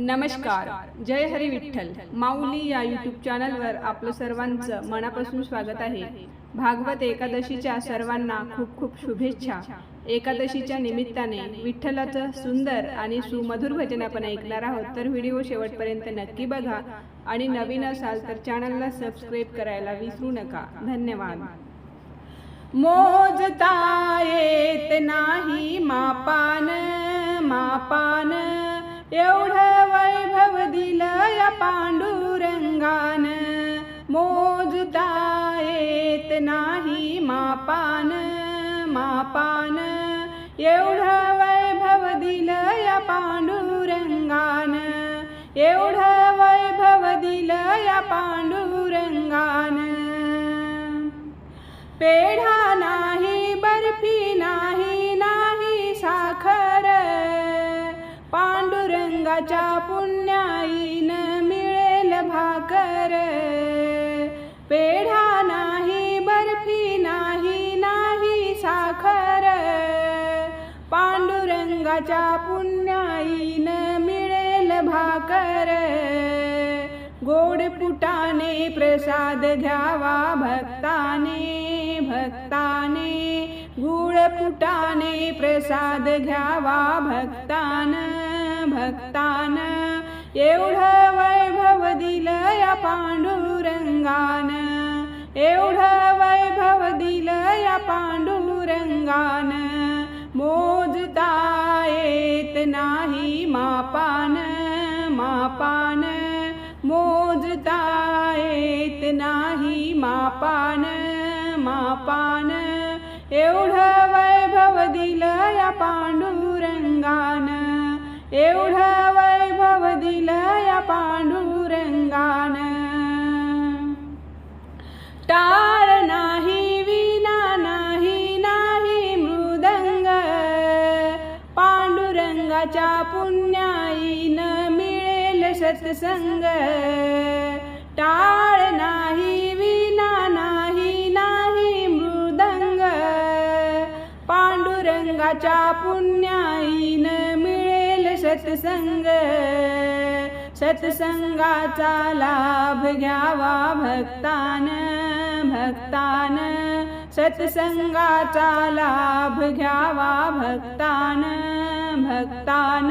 नमस्कार. जय हरी विठ्ठल. माऊली या यूट्यूब चॅनलवर आपलं सर्वांचं मनापासून स्वागत आहे. भागवत एकादशीच्या सर्वांना खूप खूप शुभेच्छा. एकादशीच्या निमित्ताने विठ्ठलाचं सुंदर आणि सुमधुर भजन आपण ऐकणार आहोत. तर व्हिडिओ शेवटपर्यंत नक्की बघा आणि नवीन असाल तर चॅनलला सबस्क्राईब करायला विसरू नका. धन्यवाद. मोजता येत नाही मापान मापान. एवढं वैभव दिलं या पांडुरंगान. मोजता येत नाही मापान मापान. एवढं वैभव दिलं या पांडुरंगान. एवढं वैभव दिलं या पांडुरंगान. पेढा नाही बर्फी नाही पांडुरंगाच्या पुण्याईन मिळेल भाकर. पेढा नाही बर्फी नाही नाही साखर. पांडुरंगाच्या पुण्याईन मिळेल भाकर. गोड पुटाने प्रसाद घ्यावा भक्ताने भक्ताने. गुळ पुटाने प्रसाद घ्यावा भक्तान. भक्तान एवढं वैभव दिलं या पांडुरंगान. एवढं वैभव दिलं या पांडुरंगान. मोजता येत नाही मापान मापान. मोजता येत नाही मापान मापान. एवढं वैभव दिलं या पांडुर सत्संग टाळ नाही विना नाही नाही मृदंग. पांडुरंगाच्या पुण्याईन मिळेल सत्संग. सत्संगाचा लाभ घ्यावा भक्तान भक्तान. सत्संगाचा लाभ घ्यावा भक्तान भक्तान.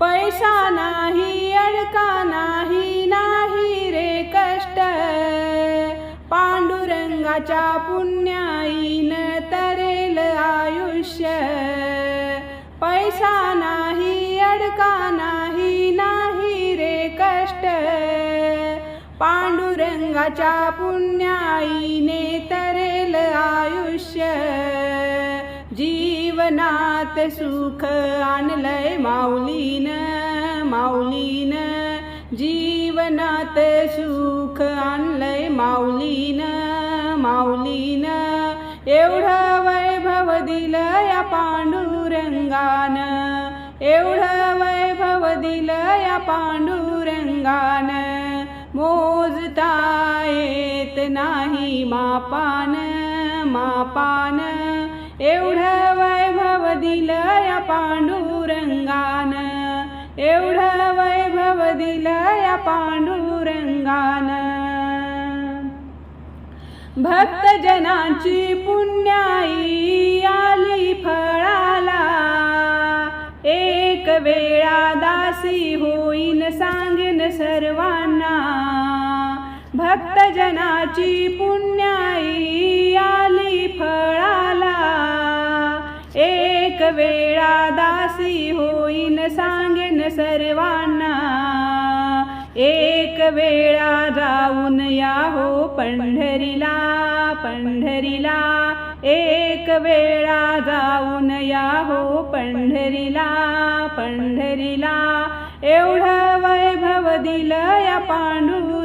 पैसा नाही अडका नाही नाही रे कष्ट. पांडुरंगाच्या पुण्याईनं तरेल आयुष्य. पैसा नाही अडका नाही नाही रे कष्ट. पांडुरंगाच्या पुण्याईने तरेल आयुष्य. जीवनात सुख आणलंय माऊलीन माऊलीन. जीवनात सुख आणलंय माऊलीन माऊलीन. एवढं वैभव दिलं या पांडुरंगान. एवढं वैभव दिलं या पांडुरंगान. मोजता येत नाही मापान मापान. एवढं वैभव दिलं या पांडुरंगान. एवढं वैभव दिलं या पांडुरंगान. भक्तजनाची पुण्याई आली फळाला. एक वेळा दासी होईन सांगेन सर्वांना. भक्तजनाची पुण्याई आली फळाला. एक वेळा दासी होईन सांगेन सर्वांना. एक वेळा जाऊन या हो पंढरीला पंढरीला. एक वेळा जाऊन या हो पंढरीला पंढरीला. एवढं वैभव दिलं या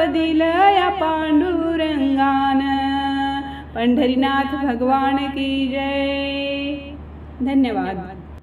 वैभव दिलं या पांडुरंगान. पंढरीनाथ भगवान की जय. धन्यवाद.